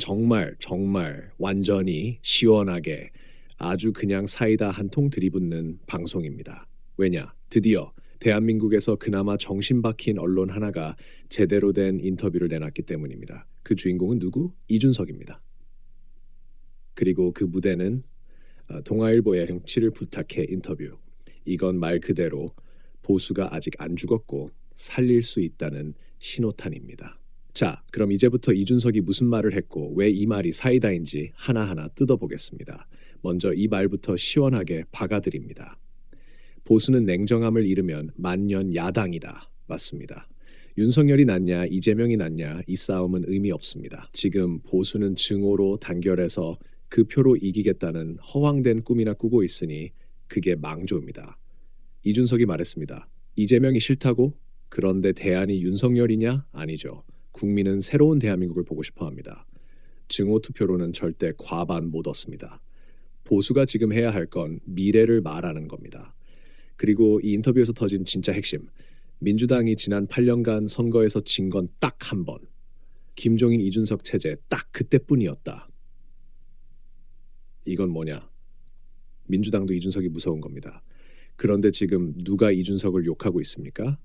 정말 정말 완전히 시원하게 아주 그냥 사이다 한 통 들이붓는 방송입니다. 왜냐? 드디어 대한민국에서 그나마 정신 박힌 언론 하나가 제대로 된 인터뷰를 내놨기 때문입니다. 그 주인공은 누구? 이준석입니다. 그리고 그 무대는 어, 동아일보의 정치를 부탁해 인터뷰. 이건 말 그대로 보수가 아직 안 죽었고 살릴 수 있다는 신호탄입니다. 자, 그럼 이제부터 이준석이 무슨 말을 했고 왜 이 말이 사이다인지 하나하나 뜯어보겠습니다. 먼저 이 말부터 시원하게 박아드립니다. 보수는 냉정함을 잃으면 만년 야당이다. 맞습니다. 윤석열이 낫냐 이재명이 낫냐 이 싸움은 의미 없습니다. 지금 보수는 증오로 단결해서 그 표로 이기겠다는 허황된 꿈이나 꾸고 있으니 그게 망조입니다. 이준석이 말했습니다. 이재명이 싫다고? 그런데 대안이 윤석열이냐? 아니죠. 국민은 새로운 대한민국을 보고 싶어 합니다. 증오 투표로는 절대 과반 못 얻습니다. 보수가 지금 해야 할 건 미래를 말하는 겁니다. 그리고 이 인터뷰에서 터진 진짜 핵심. 민주당이 지난 8년간 선거에서 진 건 딱 한 번. 김종인 이준석 체제 딱 그때뿐이었다. 이건 뭐냐? 민주당도 이준석이 무서운 겁니다. 그런데 지금 누가 이준석을 욕하고 있습니까?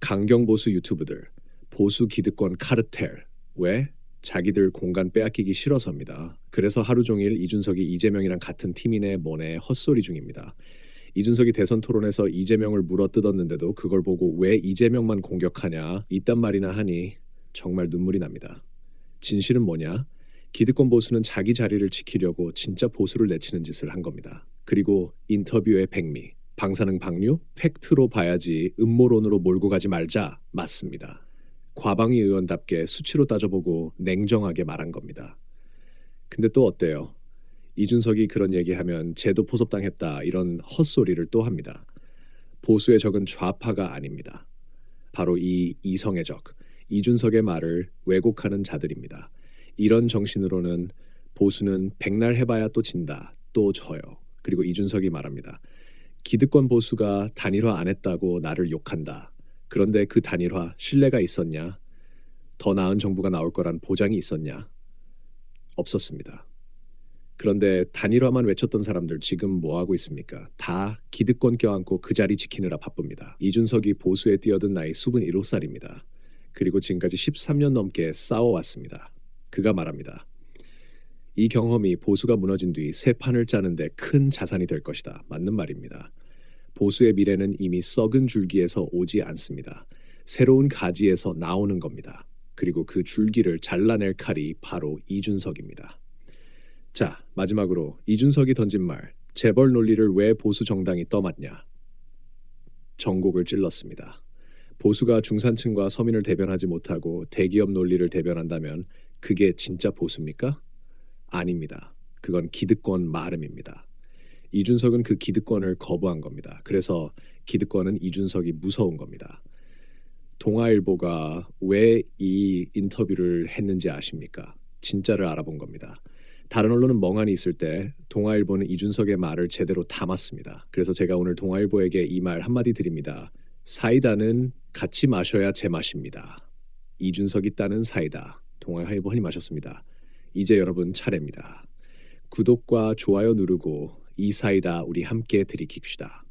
강경 보수 유튜브들, 보수 기득권 카르텔. 왜? 자기들 공간 빼앗기기 싫어서입니다. 그래서 하루 종일 이준석이 이재명이랑 같은 팀이네 뭐네 헛소리 중입니다. 이준석이 대선 토론에서 이재명을 물어뜯었는데도 그걸 보고 왜 이재명만 공격하냐 이딴 말이나 하니 정말 눈물이 납니다. 진실은 뭐냐? 기득권 보수는 자기 자리를 지키려고 진짜 보수를 내치는 짓을 한 겁니다. 그리고 인터뷰의 백미, 방사능 방류, 팩트로 봐야지 음모론으로 몰고 가지 말자 맞습니다. 과방위 의원답게 수치로 따져보고 냉정하게 말한 겁니다. 근데 또 어때요? 이준석이 그런 얘기하면 제도 포섭당했다 이런 헛소리를 또 합니다. 보수의 적은 좌파가 아닙니다. 바로 이 이성의 적, 이준석의 말을 왜곡하는 자들입니다. 이런 정신으로는 보수는 백날 해봐야 또 진다, 또 져요. 그리고 이준석이 말합니다. 기득권 보수가 단일화 안 했다고 나를 욕한다. 그런데 그 단일화 신뢰가 있었냐? 더 나은 정부가 나올 거란 보장이 있었냐? 없었습니다. 그런데 단일화만 외쳤던 사람들 지금 뭐 하고 있습니까? 다 기득권 껴안고 그 자리 지키느라 바쁩니다. 이준석이 보수에 뛰어든 나이 27살입니다. 그리고 지금까지 13년 넘게 싸워왔습니다. 그가 말합니다. 이 경험이 보수가 무너진 뒤 새 판을 짜는데 큰 자산이 될 것이다. 맞는 말입니다. 보수의 미래는 이미 썩은 줄기에서 오지 않습니다. 새로운 가지에서 나오는 겁니다. 그리고 그 줄기를 잘라낼 칼이 바로 이준석입니다. 자, 마지막으로 이준석이 던진 말, 재벌 논리를 왜 보수 정당이 떠맡냐? 정곡을 찔렀습니다. 보수가 중산층과 서민을 대변하지 못하고 대기업 논리를 대변한다면 그게 진짜 보수입니까? 아닙니다. 그건 기득권 마름입니다. 이준석은 그 기득권을 거부한 겁니다. 그래서 기득권은 이준석이 무서운 겁니다. 동아일보가 왜 이 인터뷰를 했는지 아십니까? 진짜를 알아본 겁니다. 다른 언론은 멍하니 있을 때 동아일보는 이준석의 말을 제대로 담았습니다. 그래서 제가 오늘 동아일보에게 이 말 한마디 드립니다. 사이다는 같이 마셔야 제맛입니다. 이준석이 따는 사이다. 동아일보 한이 마셨습니다. 이제 여러분 차례입니다. 구독과 좋아요 누르고 이 사이다 우리 함께 들이킵시다.